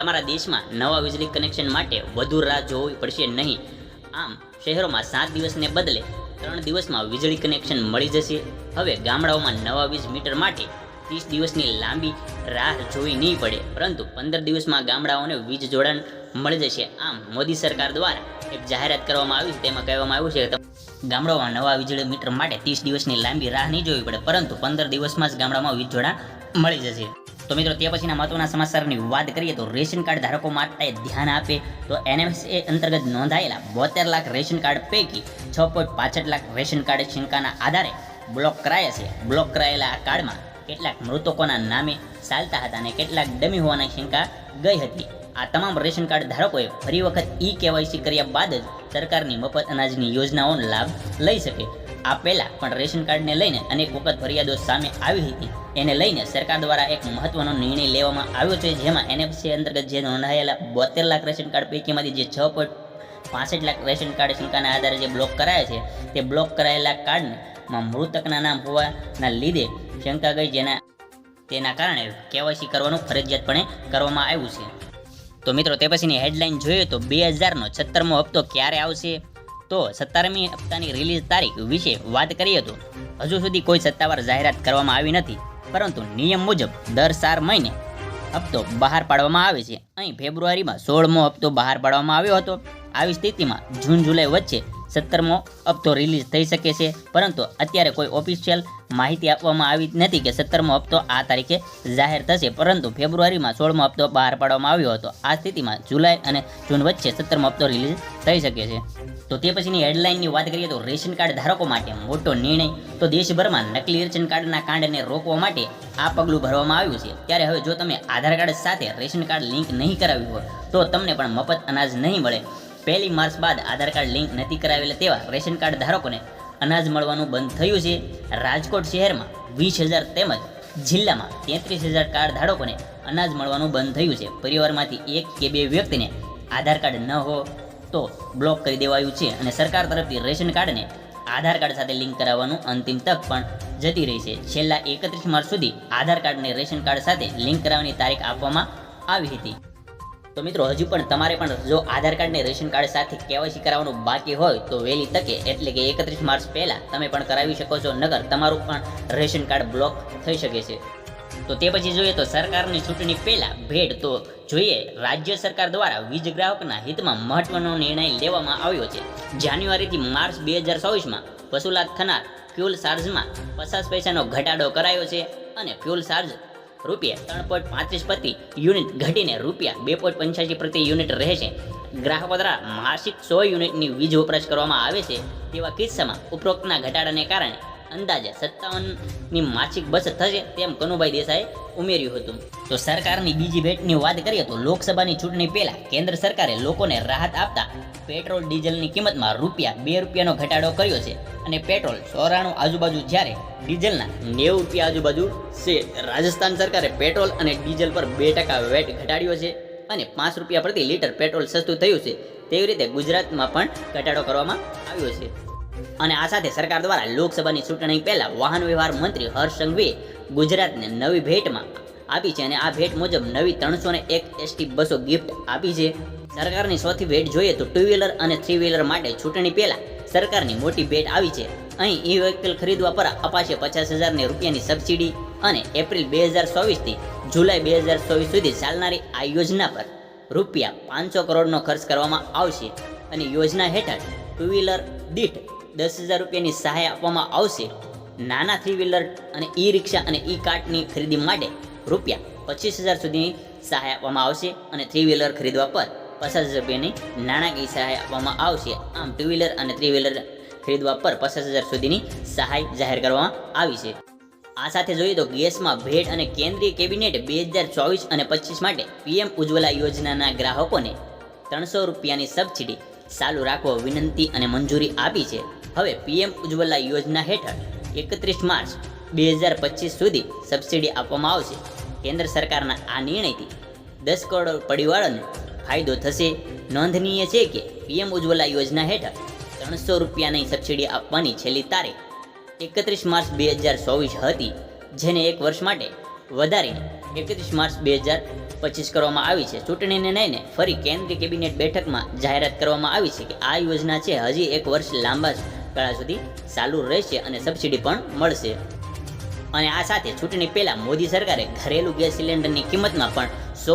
તમારા દેશમાં નવા વીજળી કનેક્શન માટે વધુ રાહ જોવી પડશે નહીં. આમ, શહેરોમાં સાત દિવસને બદલે ત્રણ દિવસમાં વીજળી કનેક્શન મળી જશે. હવે ગામડાઓમાં નવા વીજ મીટર માટે ત્રીસ દિવસની લાંબી રાહ જોવી નહીં પડે. પરંતુ પંદર દિવસમાં ગામડાઓને વીજ જોડાણ મળી જશે. આમ, મોદી સરકાર દ્વારા એક જાહેરાત કરવામાં આવી. છે તેમાં કહેવામાં આવ્યું છે કે ગામડાઓમાં નવા વીજળી મીટર માટે ત્રીસ દિવસની લાંબી રાહ નહીં જોવી પડે. પરંતુ પંદર દિવસમાં જ ગામડામાં વીજ જોડાણ મળી જશે. તો મિત્રો, તે પછીના મહત્વના સમાચારની વાત કરીએ તો રેશન કાર્ડ ધારકો માટે ધ્યાન આપે તો એનએફએ અંતર્ગત નોંધાયેલા બોતેર લાખ રેશન કાર્ડ પૈકી છ પોઈન્ટ પાસઠ લાખ રેશન કાર્ડ શંકાના આધારે બ્લોક કરાયા છે. બ્લોક કરાયેલા આ કાર્ડમાં કેટલાક મૃતકોના નામે ચાલતા હતા અને કેટલાક ડમી હોવાની શંકા ગઈ હતી. આ તમામ રેશન કાર્ડ ધારકોએ ફરી વખત ઈ કેવાયસી કર્યા બાદ જ સરકારની મફત અનાજની યોજનાઓનો લાભ લઈ શકે. આ પહેલાં પણ રેશન કાર્ડને લઈને અનેક વખત ફરિયાદો સામે આવી હતી. એને લઈને સરકાર દ્વારા એક મહત્વનો નિર્ણય લેવામાં આવ્યો છે, જેમાં એનએફસી અંતર્ગત જે નોંધાયેલા બોતેર લાખ રેશન કાર્ડ પૈકીમાંથી જે છ પોઈન્ટ પાસઠ લાખ રેશન કાર્ડ શંકાના આધારે જે બ્લોક કરાયા છે, તે બ્લોક કરાયેલા કાર્ડમાં મૃતકના નામ હોવાના લીધે શંકા ગઈ જેના, તેના કારણે કેવાયસી કરવાનું ફરજિયાતપણે કરવામાં આવ્યું છે. તો મિત્રો, તે પછીની હેડલાઇન જોઈએ તો બે હજારનો છત્તરમો હપ્તો ક્યારે આવશે? તો સત્તરમી હપ્તાની રિલીઝ તારીખ વિશે વાત કરીએ તો હજુ સુધી કોઈ સત્તાવાર જાહેરાત કરવામાં આવી નથી. પરંતુ નિયમ મુજબ દર ચાર મહિને હપ્તો બહાર પાડવામાં આવે છે. અહીં ફેબ્રુઆરીમાં સોળમો હપ્તો બહાર પાડવામાં આવ્યો હતો. આવી સ્થિતિમાં જૂન જુલાઈ વચ્ચે સત્તરમો હપ્તો રિલીઝ થઈ શકે છે. પરંતુ અત્યારે કોઈ ઓફિશિયલ માહિતી આપવામાં આવી નથી કે સત્તરમો હપ્તો આ તારીખે જાહેર થશે. પરંતુ ફેબ્રુઆરીમાં સોળમો હપ્તો બહાર પાડવામાં આવ્યો હતો. આ સ્થિતિમાં જુલાઈ અને જૂન વચ્ચે સત્તરમો હપ્તો રિલીઝ થઈ શકે છે. તો તે પછીની હેડલાઇનની વાત કરીએ તો રેશન કાર્ડ ધારકો માટે મોટો નિર્ણય. તો દેશભરમાં નકલી રેશન કાર્ડના કાંડને રોકવા માટે આ પગલું ભરવામાં આવ્યું છે. ત્યારે હવે જો તમે આધાર કાર્ડ સાથે રેશન કાર્ડ લિંક નહીં કરાવ્યું હોય, તો તમને પણ મફત અનાજ નહીં મળે. પહેલી માર્ચ બાદ આધાર કાર્ડ લિંક નથી કરાવેલા તેવા રેશન કાર્ડ ધારકોને અનાજ મળવાનું બંધ થયું છે. રાજકોટ શહેરમાં વીસ હજાર તેમજ જિલ્લામાં તેત્રીસ હજાર કાર્ડ ધારકોને અનાજ મળવાનું બંધ થયું છે. પરિવારમાંથી એક કે બે વ્યક્તિને આધાર કાર્ડ ન હો તો બ્લોક કરી દેવાયું છે અને સરકાર તરફથી રેશન કાર્ડને આધાર કાર્ડ સાથે લિંક કરાવવાનું અંતિમ તક પણ જતી રહી છે. છેલ્લા એકત્રીસ માર્ચ સુધી આધાર કાર્ડને રેશન કાર્ડ સાથે લિંક કરાવવાની તારીખ આપવામાં આવી હતી. તો મિત્રો, હજુ પણ તમારે પણ જો આધાર કાર્ડ ને રેશન કાર્ડ સાથે કેવાયસી કરાવવાનું બાકી હોય તો વહેલી તકે, એટલે કે એકત્રીસ માર્ચ પહેલાં તમે પણ કરાવી શકો છો, નગર તમારું પણ રેશન કાર્ડ બ્લોક થઈ શકે છે. તો તે પછી જોઈએ તો સરકારની ચૂંટણી પહેલા ભેટ તો જોઈએ, રાજ્ય સરકાર દ્વારા વીજ ગ્રાહકના હિતમાં મહત્વનો નિર્ણય લેવામાં આવ્યો છે. જાન્યુઆરીથી માર્ચ બે હજાર ચોવીસમાં વસૂલાત થનાર ફ્યુલ ચાર્જમાં પચાસ પૈસાનો ઘટાડો કરાયો છે અને ફ્યુલ ચાર્જ રૂપિયા ત્રણ પોઈન્ટ પાંત્રીસ પ્રતિ યુનિટ ઘટીને રૂપિયા બે પોઈન્ટ પંચ્યાસી પ્રતિ યુનિટ રહે છે ગ્રાહકો દ્વારા માસિક સો યુનિટની વીજ વપરાશ કરવામાં આવે છે તેવા કિસ્સામાં ઉપરોક્તના ઘટાડાને કારણે અંદાજે સત્તાવનની માસિક બચત થશે તેમ કનુભાઈ દેસાઈએ ઉમેર્યું હતું. તો સરકારની બીજી ભેટની વાત કરીએ તો લોકસભાની ચૂંટણી પહેલા કેન્દ્ર સરકારે લોકોને રાહત આપતા પેટ્રોલ ડીઝલની કિંમતમાં રૂપિયા બે રૂપિયાનો ઘટાડો કર્યો છે અને પેટ્રોલ ચોરાણું આજુબાજુ જ્યારે ડીઝલના નેવું રૂપિયા આજુબાજુ છે. રાજસ્થાન સરકારે પેટ્રોલ અને ડીઝલ પર બે ટકા વેટ ઘટાડ્યો છે અને પાંચ રૂપિયા પ્રતિ લીટર પેટ્રોલ સસ્તું થયું છે. તેવી રીતે ગુજરાતમાં પણ ઘટાડો કરવામાં આવ્યો છે. અને આ સાથે સરકાર દ્વારા લોકસભાની ચૂંટણી પહેલા વાહન વ્યવહાર મંત્રી હર્ષ સંઘવીએ ગુજરાતને નવી ભેટમાં આપી છે અને આ ભેટ મુજબ નવી ત્રણસો ને એક એસટી બસો ગિફ્ટ આપી છે. સરકારની સૌથી ભેટ જોઈએ તો ટુ વ્હીલર અને થ્રી વ્હીલર માટે ચૂંટણી પહેલા સરકારની મોટી ભેટ આવી છે. અહીં ઈ વ્હીકલ ખરીદવા પર અપાશે પચાસ હજારની રૂપિયાની સબસિડી અને એપ્રિલ બે હજાર ચોવીસથી જુલાઈ બે હજાર ચોવીસ સુધી ચાલનારી આ યોજના પર રૂપિયા પાંચસો કરોડનો ખર્ચ કરવામાં આવશે. અને યોજના હેઠળ ટુ વ્હીલર દીઠ દસ હજાર રૂપિયાની સહાય આપવામાં આવશે. નાના થ્રી વ્હીલર અને ઈ રિક્ષા અને ઈ કાર્ટની ખરીદી માટે રૂપિયા પચીસ હજાર સુધીની સહાય આપવામાં આવશે અને થ્રી વ્હીલર ખરીદવા પર પચાસ હજાર રૂપિયાની નાણાકીય સહાય આપવામાં આવશે. આમ ટુ વ્હીલર અને થ્રી વ્હીલર ખરીદવા પર પચાસ હજાર સુધીની સહાય જાહેર કરવામાં આવી છે. આ સાથે જોઈએ તો ગેસમાં ભેટ અને કેન્દ્રીય કેબિનેટ બે હજાર ચોવીસ અને પચીસ માટે પીએમ ઉજ્જવલા યોજનાના ગ્રાહકોને ત્રણસો રૂપિયાની સબસિડી ચાલુ રાખવા વિનંતી અને મંજૂરી આપી છે. હવે પીએમ ઉજ્જવલા યોજના હેઠળ એકત્રીસ માર્ચ બે હજાર પચીસ સુધી સબસિડી આપવામાં આવશે. કેન્દ્ર સરકારના આ નિર્ણયથી દસ કરોડ પરિવારોને ફાયદો થશે. નોંધનીય છે કે પીએમ ઉજ્જવલા યોજના હેઠળ ત્રણસો રૂપિયાની સબસિડી આપવાની છેલ્લી તારીખ એકત્રીસ માર્ચ બે હજાર ચોવીસ હતી, જેને એક વર્ષ માટે વધારીને એકત્રીસ માર્ચ બે હજાર પચીસ કરવામાં આવી છે. ચૂંટણીને લઈને ફરી કેન્દ્રીય કેબિનેટ બેઠકમાં જાહેરાત કરવામાં આવી છે કે આ યોજના છે હજી એક વર્ષ લાંબા ગાળા સુધી ચાલુ રહેશે અને સબસિડી પણ મળશે. અને આ સાથે ચૂંટણી પહેલા મોદી સરકારે ઘરેલું ગેસ સિલિન્ડરની કિંમતમાં પણ સો